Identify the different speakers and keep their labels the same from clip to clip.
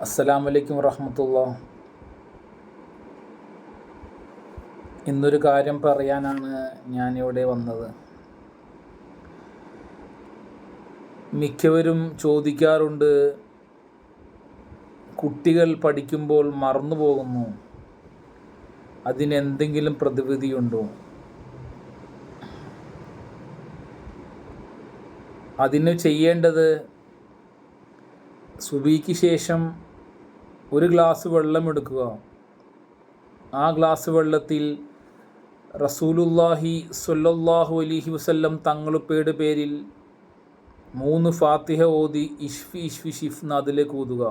Speaker 1: അസ്സലാമു വലൈക്കും വറഹമത്തുള്ള. ഇന്നൊരു കാര്യം പറയാനാണ് ഞാനിവിടെ വന്നത്. മിക്കവരും ചോദിക്കാറുണ്ട് കുട്ടികൾ പഠിക്കുമ്പോൾ മറന്നു പോകുന്നു. അതിനെന്തെങ്കിലും പ്രതിവിധിയുണ്ടോ? അതിന് ചെയ്യേണ്ടത് സുബിക്ക് ശേഷം ഒരു ഗ്ലാസ് വെള്ളം എടുക്കുക. ആ ഗ്ലാസ് വെള്ളത്തിൽ റസൂലുല്ലാഹി സ്വല്ലല്ലാഹു അലൈഹി വസല്ലം തങ്ങളുപ്പയുടെ പേരിൽ മൂന്ന് ഫാത്തിഹ ഓതി ഇഷ്ഫി ഇഷ്ഫി ഷിഫ് അതിലേക്ക് ഊതുക.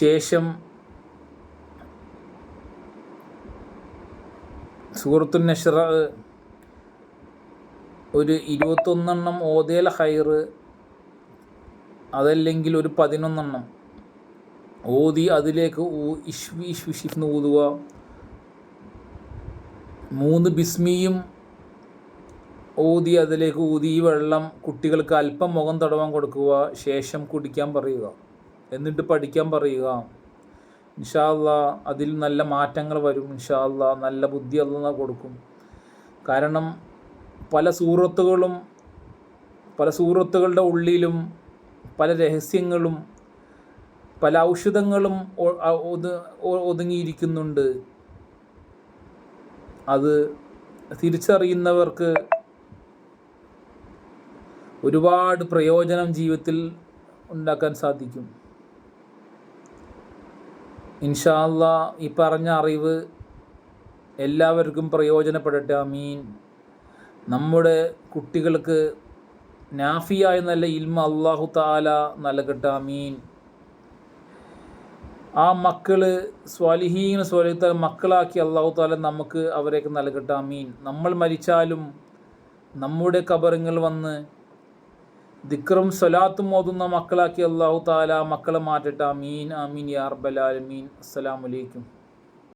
Speaker 1: ശേഷം സുഹൃത്തു നഷറ ഒരു ഇരുപത്തൊന്നെണ്ണം ഓതേൽ ഹൈറ് അതല്ലെങ്കിൽ ഒരു പതിനൊന്നെണ്ണം ഓതി അതിലേക്ക് ഇഷ്വി ഊതുക. മൂന്ന് ബിസ്മിയും ഊതി അതിലേക്ക് ഊതി ഈ വെള്ളം കുട്ടികൾക്ക് അല്പം മുഖം തടവാൻ കൊടുക്കുക ശേഷം കുടിക്കാൻ പറയുക. എന്നിട്ട് പഠിക്കാൻ പറയുക. ഇൻഷാല്ല അതിൽ നല്ല മാറ്റങ്ങൾ വരും ഇൻഷാല്ല നല്ല ബുദ്ധി അല്ല കൊടുക്കും. കാരണം പല സൂറത്തുകളും പല സൂറത്തുകളുടെ ഉള്ളിലും പല രഹസ്യങ്ങളും പല ഔഷധങ്ങളും ഒതുങ്ങിയിരിക്കുന്നുണ്ട്. അത് തിരിച്ചറിയുന്നവർക്ക് ഒരുപാട് പ്രയോജനം ജീവിതത്തിൽ ഉണ്ടാക്കാൻ സാധിക്കും. ഇൻഷാല്ല ഈ പറഞ്ഞ അറിവ് എല്ലാവർക്കും പ്രയോജനപ്പെടട്ടെ അമീൻ. നമ്മുടെ കുട്ടികൾക്ക് നാഫിയായ നല്ല ഇൽമ അള്ളാഹു താല നൽകട്ടെ അമീൻ. ആ മക്കൾ സ്വാലിഹീന സ്വാലിഹത്താൽ മക്കളാക്കി അള്ളാഹു താല നമുക്ക് അവരെയൊക്കെ നൽകട്ടെ അമീൻ നമ്മൾ മരിച്ചാലും നമ്മുടെ കബറിങ്ങൾ വന്ന് ദിക്റും സ്വലാത്തും ഓതുന്ന മക്കളാക്കി അള്ളാഹു താല മക്കളെ മാറ്റട്ടെ അമീൻ അമീൻ യാ മീൻ ആലമീൻ. അസ്സലാമു അലൈക്കും.